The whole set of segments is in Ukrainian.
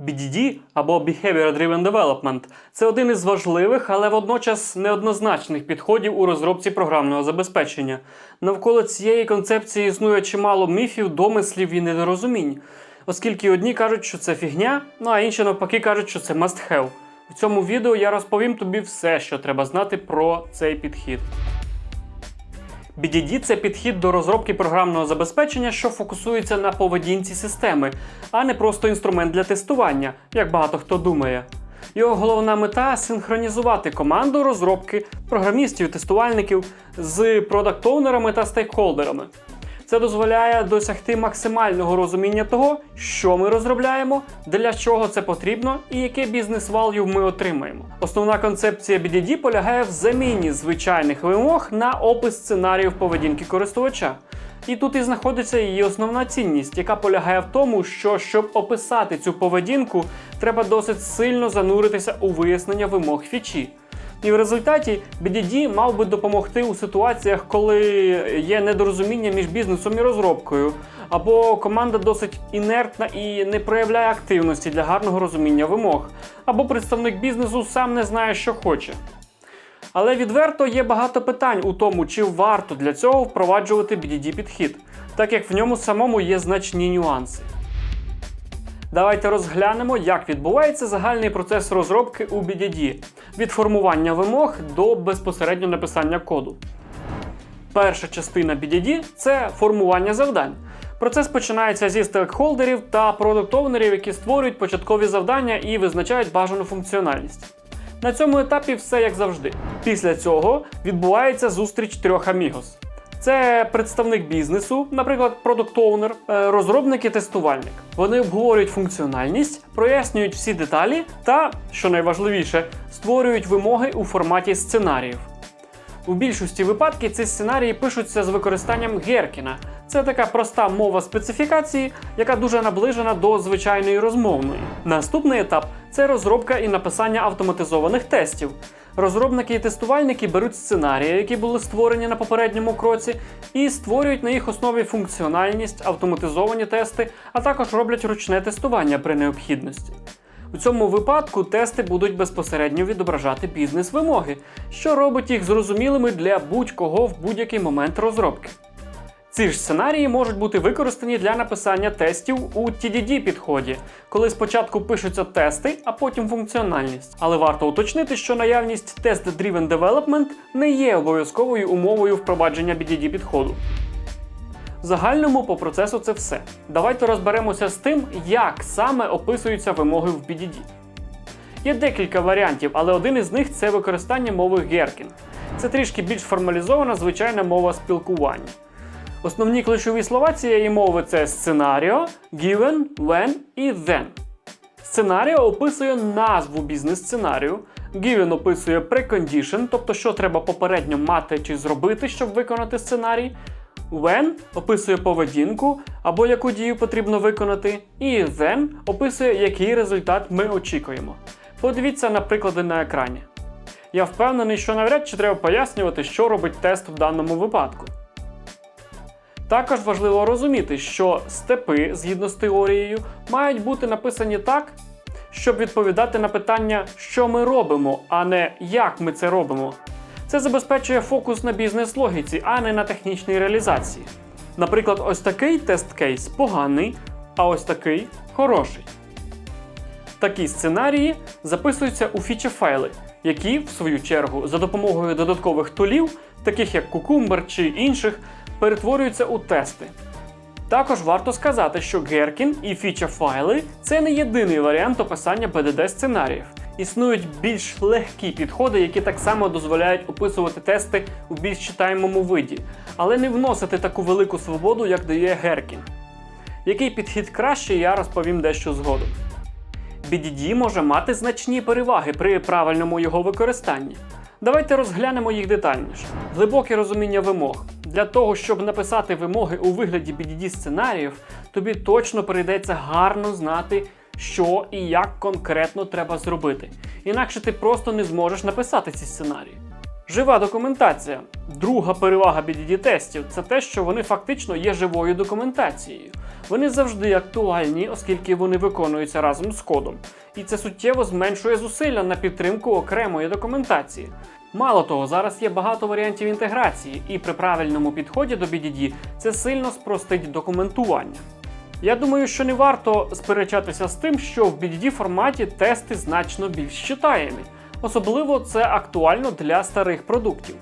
BDD або Behavior Driven Development це один із важливих, але водночас неоднозначних підходів у розробці програмного забезпечення. Навколо цієї концепції існує чимало міфів, домислів і недорозумінь, оскільки одні кажуть, що це фігня, ну а інші навпаки кажуть, що це must have. В цьому відео я розповім тобі все, що треба знати про цей підхід. BDD – це підхід до розробки програмного забезпечення, що фокусується на поведінці системи, а не просто інструмент для тестування, як багато хто думає. Його головна мета синхронізувати команду розробки програмістів, тестувальників з продакт-оунерами та стейкхолдерами. Це дозволяє досягти максимального розуміння того, що ми розробляємо, для чого це потрібно і яке бізнес value ми отримаємо. Основна концепція BDD полягає в заміні звичайних вимог на опис сценаріїв поведінки користувача. І тут і знаходиться її основна цінність, яка полягає в тому, що щоб описати цю поведінку, треба досить сильно зануритися у вияснення вимог фічі. І в результаті BDD мав би допомогти у ситуаціях, коли є недорозуміння між бізнесом і розробкою, або команда досить інертна і не проявляє активності для гарного розуміння вимог, або представник бізнесу сам не знає, що хоче. Але відверто є багато питань у тому, чи варто для цього впроваджувати BDD підхід, так як в ньому самому є значні нюанси. Давайте розглянемо, як відбувається загальний процес розробки у BDD від формування вимог до безпосередньо написання коду. Перша частина BDD – це формування завдань. Процес починається зі стейкхолдерів та продуктовнерів, які створюють початкові завдання і визначають бажану функціональність. На цьому етапі все як завжди. Після цього відбувається зустріч трьох амігос. Це представник бізнесу, наприклад, продукт-оунер, розробник і тестувальник. Вони обговорюють функціональність, прояснюють всі деталі та, що найважливіше, створюють вимоги у форматі сценаріїв. У більшості випадків ці сценарії пишуться з використанням Геркіна. Це така проста мова специфікації, яка дуже наближена до звичайної розмовної. Наступний етап це розробка і написання автоматизованих тестів. Розробники і тестувальники беруть сценарії, які були створені на попередньому кроці, і створюють на їх основі функціональність, автоматизовані тести, а також роблять ручне тестування при необхідності. У цьому випадку тести будуть безпосередньо відображати бізнес-вимоги, що робить їх зрозумілими для будь-кого в будь-який момент розробки. Ці ж сценарії можуть бути використані для написання тестів у TDD підході, коли спочатку пишуться тести, а потім функціональність. Але варто уточнити, що наявність Test-Driven Development не є обов'язковою умовою впровадження BDD підходу. В загальному по процесу це все. Давайте розберемося з тим, як саме описуються вимоги в BDD. Є декілька варіантів, але один із них це використання мови Gherkin. Це трішки більш формалізована звичайна мова спілкування. Основні ключові слова цієї мови це сценаріо, given, when і then. Сценаріо описує назву бізнес-сценарію. Given описує precondition, тобто що треба попередньо мати чи зробити, щоб виконати сценарій. When описує поведінку або яку дію потрібно виконати. І then описує, який результат ми очікуємо. Подивіться на приклади на екрані. Я впевнений, що навряд чи треба пояснювати, що робить тест в даному випадку. Також важливо розуміти, що степи, згідно з теорією, мають бути написані так, щоб відповідати на питання, що ми робимо, а не як ми це робимо. Це забезпечує фокус на бізнес-логіці, а не на технічній реалізації. Наприклад, ось такий тест-кейс поганий, а ось такий хороший. Такі сценарії записуються у фічі-файли, які, в свою чергу, за допомогою додаткових тулів, таких як Cucumber чи інших, перетворюються у тести. Також варто сказати, що Gherkin і фіча-файли це не єдиний варіант описання BDD сценаріїв. Існують більш легкі підходи, які так само дозволяють описувати тести у більш читаємому виді, але не вносити таку велику свободу, як дає Gherkin. Який підхід краще, я розповім дещо згодом. BDD може мати значні переваги при правильному його використанні. Давайте розглянемо їх детальніше. Глибоке розуміння вимог. Для того, щоб написати вимоги у вигляді BDD сценаріїв, тобі точно прийдеться гарно знати, що і як конкретно треба зробити. Інакше ти просто не зможеш написати ці сценарії. Жива документація. Друга перевага BDD тестів це те, що вони фактично є живою документацією. Вони завжди актуальні, оскільки вони виконуються разом з кодом, і це суттєво зменшує зусилля на підтримку окремої документації. Мало того, зараз є багато варіантів інтеграції, і при правильному підході до BDD це сильно спростить документування. Я думаю, що не варто сперечатися з тим, що в BDD форматі тести значно більш читаємі. Особливо це актуально для старих продуктів.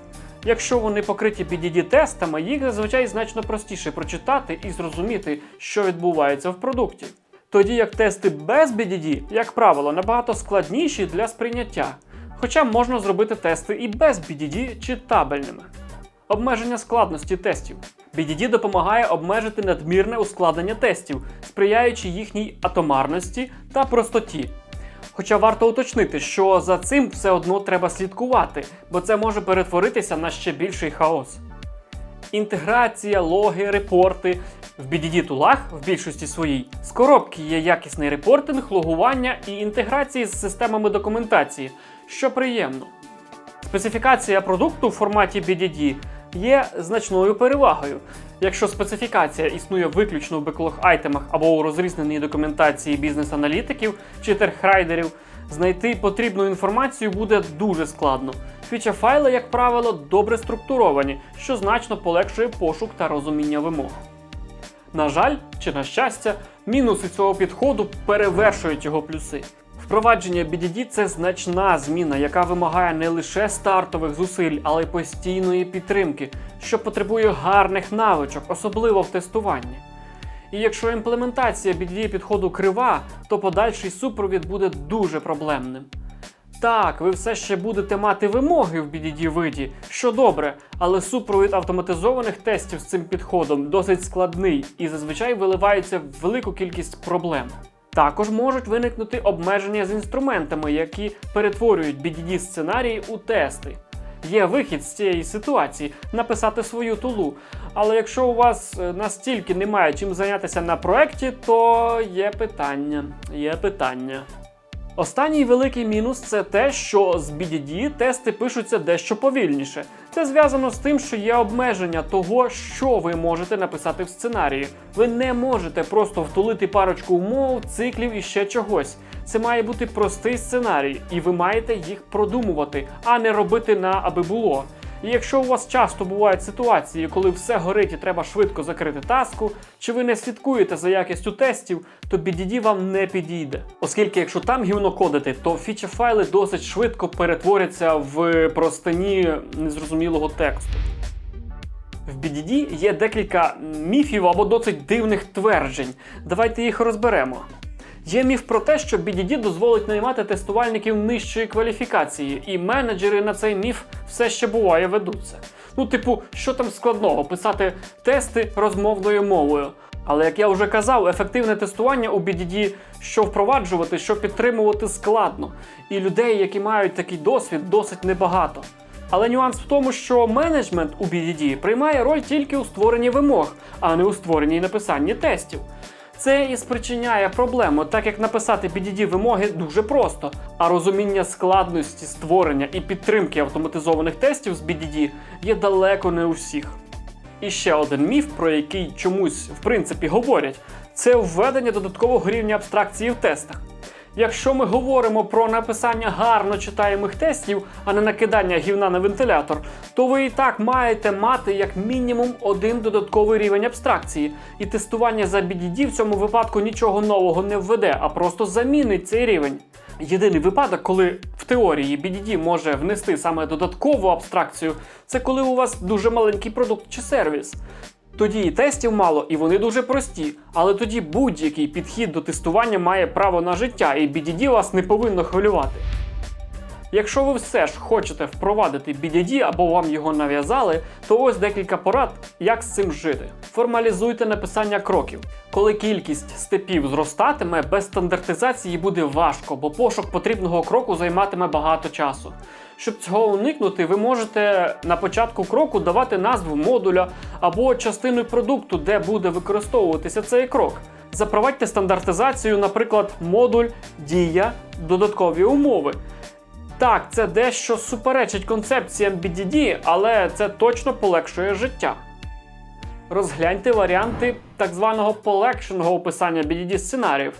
Якщо вони покриті BDD-тестами, їх зазвичай значно простіше прочитати і зрозуміти, що відбувається в продукті. Тоді як тести без BDD, як правило, набагато складніші для сприйняття. Хоча можна зробити тести і без BDD читабельними. Обмеження складності тестів. BDD допомагає обмежити надмірне ускладнення тестів, сприяючи їхній атомарності та простоті. Хоча варто уточнити, що за цим все одно треба слідкувати, бо це може перетворитися на ще більший хаос. Інтеграція, логи, репорти. В BDD тулах в більшості своїй з коробки є якісний репортинг, логування і інтеграції з системами документації, що приємно. Специфікація продукту в форматі BDD є значною перевагою. Якщо специфікація існує виключно в беклог айтемах або у розрізненій документації бізнес-аналітиків чи терхрайдерів, знайти потрібну інформацію буде дуже складно. Фіча файли, як правило, добре структуровані, що значно полегшує пошук та розуміння вимог. На жаль, чи на щастя, мінуси цього підходу перевершують його плюси. Впровадження BDD – це значна зміна, яка вимагає не лише стартових зусиль, але й постійної підтримки, що потребує гарних навичок, особливо в тестуванні. І якщо імплементація BDD підходу крива, то подальший супровід буде дуже проблемним. Так, ви все ще будете мати вимоги в BDD виді, що добре, але супровід автоматизованих тестів з цим підходом досить складний і зазвичай виливається в велику кількість проблем. Також можуть виникнути обмеження з інструментами, які перетворюють BDD сценарії у тести. Є вихід з цієї ситуації написати свою тулу. Але якщо у вас е, настільки немає чим зайнятися на проєкті, то є питання. Є питання. Останній великий мінус це те, що з BDD тести пишуться дещо повільніше. Це зв'язано з тим, що є обмеження того, що ви можете написати в сценарії. Ви не можете просто втулити парочку умов, циклів і ще чогось. Це має бути простий сценарій, і ви маєте їх продумувати, а не робити на аби було. І якщо у вас часто бувають ситуації, коли все горить і треба швидко закрити таску, чи ви не слідкуєте за якістю тестів, то BDD вам не підійде. Оскільки, якщо там гівно кодити, то фіча файли досить швидко перетворяться в простині незрозумілого тексту. В BDD є декілька міфів або досить дивних тверджень. Давайте їх розберемо. Є міф про те, що BDD дозволить наймати тестувальників нижчої кваліфікації, і менеджери на цей міф все ще буває ведуться. Ну, типу, що там складного писати тести розмовною мовою. Але як я вже казав, ефективне тестування у BDD що впроваджувати, що підтримувати складно. І людей, які мають такий досвід, досить небагато. Але нюанс в тому, що менеджмент у BDD приймає роль тільки у створенні вимог, а не у створенні і написанні тестів. Це і спричиняє проблему, так як написати BDD вимоги дуже просто, а розуміння складності створення і підтримки автоматизованих тестів з BDD є далеко не у всіх. І ще один міф, про який чомусь в принципі говорять, це введення додаткового рівня абстракції в тестах. Якщо ми говоримо про написання гарно читаємих тестів, а не накидання гівна на вентилятор, то ви і так маєте мати як мінімум один додатковий рівень абстракції, і тестування за BDD в цьому випадку нічого нового не введе, а просто замінить цей рівень. Єдиний випадок, коли в теорії BDD може внести саме додаткову абстракцію, це коли у вас дуже маленький продукт чи сервіс. Тоді і тестів мало, і вони дуже прості. Але тоді будь-який підхід до тестування має право на життя, і BDD вас не повинно хвилювати. Якщо ви все ж хочете впровадити BDD або вам його нав'язали, то ось декілька порад, як з цим жити. Формалізуйте написання кроків. Коли кількість степів зростатиме, без стандартизації буде важко, бо пошук потрібного кроку займатиме багато часу. Щоб цього уникнути, ви можете на початку кроку давати назву модуля або частину продукту, де буде використовуватися цей крок. Запровадьте стандартизацію, наприклад, модуль, дія, додаткові умови. Так, це дещо суперечить концепціям BDD, але це точно полегшує життя. Розгляньте варіанти так званого полегшеного описання BDD сценаріїв.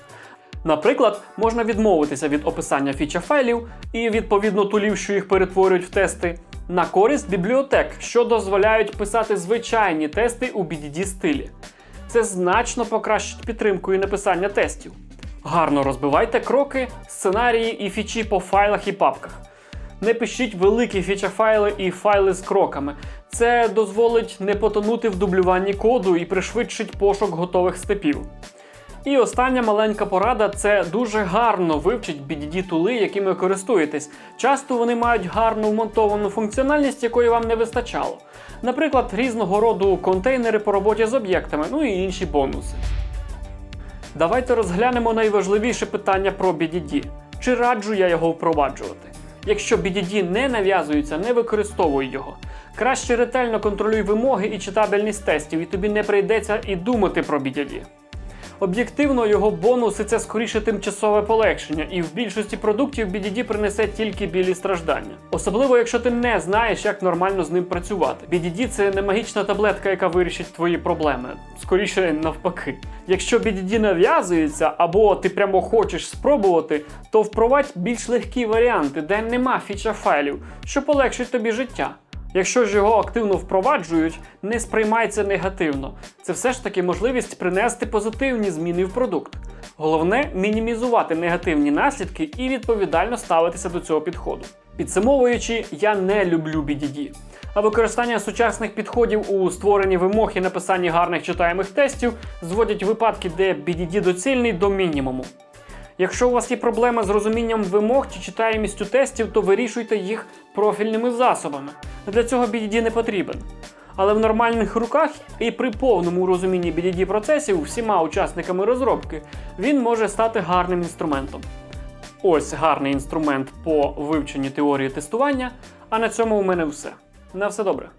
Наприклад, можна відмовитися від описання фіча файлів і відповідно тулів, що їх перетворюють в тести, на користь бібліотек, що дозволяють писати звичайні тести у BDD стилі. Це значно покращить підтримку і написання тестів. Гарно розбивайте кроки, сценарії і фічі по файлах і папках. Не пишіть великі фіча-файли і файли з кроками. Це дозволить не потонути в дублюванні коду і пришвидшить пошук готових степів. І остання маленька порада це дуже гарно вивчить BDD тули, якими користуєтесь. Часто вони мають гарну вмонтовану функціональність, якої вам не вистачало. Наприклад, різного роду контейнери по роботі з об'єктами, ну і інші бонуси. Давайте розглянемо найважливіше питання про BDD. Чи раджу я його впроваджувати? Якщо BDD не нав'язується, не використовуй його. Краще ретельно контролюй вимоги і читабельність тестів, і тобі не прийдеться і думати про BDD. Об'єктивно, його бонуси це скоріше тимчасове полегшення, і в більшості продуктів BDD принесе тільки білі страждання. Особливо, якщо ти не знаєш, як нормально з ним працювати. BDD – це не магічна таблетка, яка вирішить твої проблеми. Скоріше навпаки. Якщо BDD нав'язується, або ти прямо хочеш спробувати, то впровадь більш легкі варіанти, де нема фіча файлів, що полегшить тобі життя. Якщо ж його активно впроваджують, не сприймай це негативно. Це все ж таки можливість принести позитивні зміни в продукт. Головне мінімізувати негативні наслідки і відповідально ставитися до цього підходу. Підсумовуючи, я не люблю BDD. А використання сучасних підходів у створенні вимог і написанні гарних читаємих тестів зводять випадки, де BDD доцільний до мінімуму. Якщо у вас є проблеми з розумінням вимог чи читаємістю тестів, то вирішуйте їх профільними засобами. Для цього BDD не потрібен. Але в нормальних руках і при повному розумінні BDD процесів всіма учасниками розробки він може стати гарним інструментом. Ось гарний інструмент по вивченню теорії тестування. А на цьому у мене все. На все добре.